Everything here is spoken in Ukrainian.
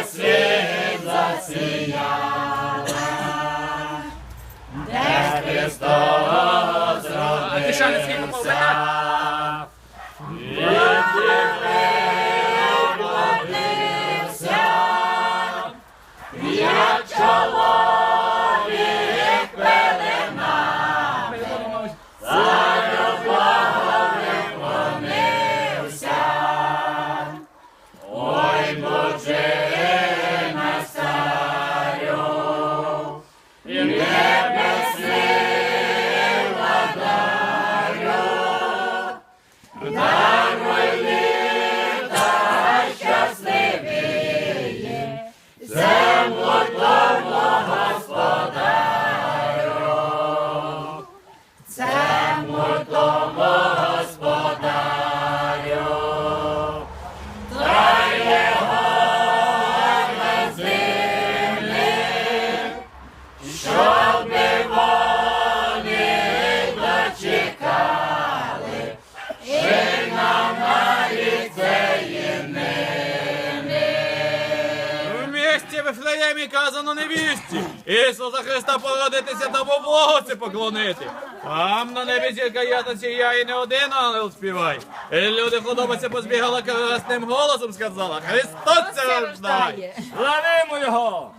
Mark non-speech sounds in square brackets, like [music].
як світ засіяла, де Христос родився. Попав [laughs] В місті Вифлеємі казано невісті. Ісуса Христа породитися та Богоці поклонити. Там на небі зірка ята сіяє, і не один ангел співай. І люди худобиця позбігала красним голосом сказала, Христос це рождає. Славимо його!